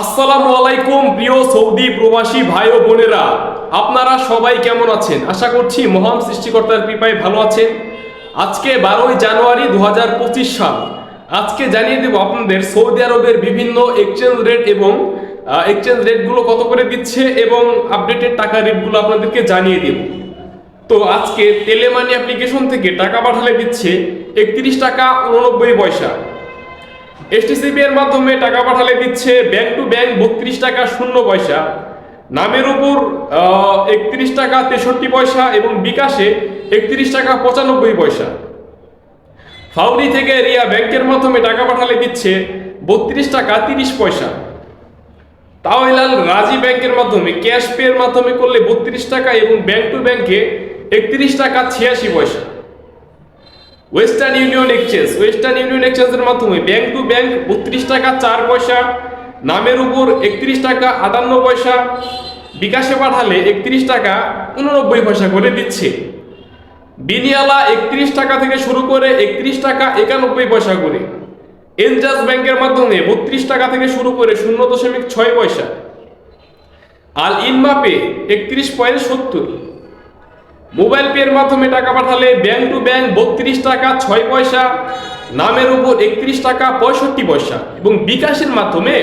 আসসালামু আলাইকুম, প্রিয় সৌদি প্রবাসী ভাই ও বোনেরা। আপনারা সবাই কেমন আছেন? আশা করছি মহান সৃষ্টিকর্তার কৃপায় ভালো আছেন। আজকে বারোই জানুয়ারি দু হাজার পঁচিশ সাল। আজকে জানিয়ে দেব আপনাদের সৌদি আরবের বিভিন্ন এক্সচেঞ্জ রেট এবং এক্সচেঞ্জ রেটগুলো কত করে দিচ্ছে এবং আপডেটেড টাকা রেটগুলো আপনাদেরকে জানিয়ে দেব। তো আজকে তেলেমানি অ্যাপ্লিকেশন থেকে টাকা পাঠালে দিচ্ছে একত্রিশ টাকা উননব্বই পয়সা। এসটিসিবি এর মাধ্যমে টাকা পাঠালে দিচ্ছে ব্যাংক টু ব্যাংক বত্রিশ টাকা শূন্য পয়সা। নামের উপর একত্রিশ টাকা তেষট্টি পয়সা এবং বিকাশে একত্রিশ টাকা পঁচানব্বই পয়সা। ফাউরি থেকে রিয়া ব্যাংকের মাধ্যমে টাকা পাঠালে দিচ্ছে বত্রিশ টাকা তিরিশ পয়সা। তাওহিলাল রাজি ব্যাংকের মাধ্যমে ক্যাশ পে এর মাধ্যমে করলে বত্রিশ টাকা এবং ব্যাংক টু ব্যাংকে একত্রিশ টাকা ছিয়াশি পয়সা। Western Union exchange Western Union এক্সচেঞ্জের মাধ্যমে ব্যাংক টু ব্যাংক বত্রিশ টাকা চার পয়সা, নামের উপর একত্রিশ টাকা আটান্ন পয়সা, বিকাশে পাঠালে একত্রিশ টাকা উননব্বই পয়সা করে দিচ্ছে। বিনিয়ালা একত্রিশ টাকা থেকে শুরু করে একত্রিশ টাকা একানব্বই পয়সা করে। এনজাস ব্যাংকের মাধ্যমে বত্রিশ টাকা থেকে শুরু করে শূন্য দশমিক ছয় পয়সা। আল ইনমাপে একত্রিশ পয়েন্ট সত্তর। মোবাইল পের মাধ্যমে টাকা পাঠালে ব্যাংক টু ব্যাংক বত্রিশ টাকা ছয় পয়সা, নামের উপর একত্রিশ টাকা পঁয়ষট্টি পয়সা এবং বিকাশের মাধ্যমে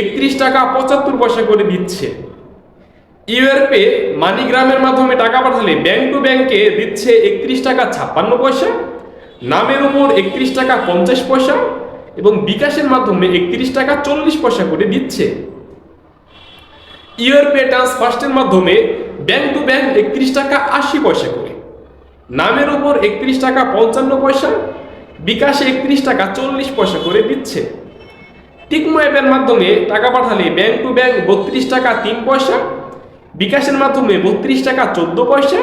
একত্রিশ টাকা পঁচাত্তর পয়সা করে দিচ্ছে। ইউএর পে মানিগ্রামের মাধ্যমে টাকা পাঠালে ব্যাংক টু ব্যাংকে দিচ্ছে একত্রিশ টাকা ছাপ্পান্ন পয়সা, নামের উপর একত্রিশ টাকা পঞ্চাশ পয়সা এবং বিকাশের মাধ্যমে একত্রিশ টাকা চল্লিশ পয়সা করে দিচ্ছে। ইউর পে ট্রান্সফার্স্টের মাধ্যমে ব্যাংক টু ব্যাংক একত্রিশ টাকা আশি পয়সা করে। নামের উপর একত্রিশ টাকা পঞ্চান্ন পয়সা, বিকাশে একত্রিশ টাকা চল্লিশ পয়সা করে দিচ্ছে। টিকমো অ্যাপের মাধ্যমে টাকা পাঠালে ব্যাংক টু ব্যাংক বত্রিশ টাকা তিন পয়সা, বিকাশের মাধ্যমে বত্রিশ টাকা চোদ্দ পয়সা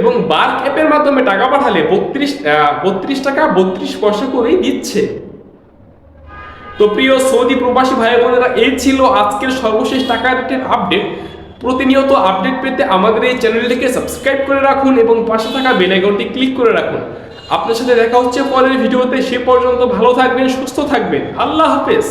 এবং বার্ক অ্যাপের মাধ্যমে টাকা পাঠালে বত্রিশ বত্রিশ টাকা বত্রিশ পয়সা করেই দিচ্ছে। তো প্রিয় সৌদি প্রবাসী ভাই বোনেরা এই ছিল আজকের সর্বশেষ টাকা রেটের আপডেট। প্রতিনিয়ত আপডেট পেতে আমাদের এই চ্যানেলটিকে সাবস্ক্রাইব করে রাখুন এবং পাশে থাকা বেলাইকনটি ক্লিক করে রাখুন। আপনার সাথে দেখা হচ্ছে পরের ভিডিওতে, সে পর্যন্ত ভালো থাকবেন, সুস্থ থাকবেন। আল্লাহ হাফেজ।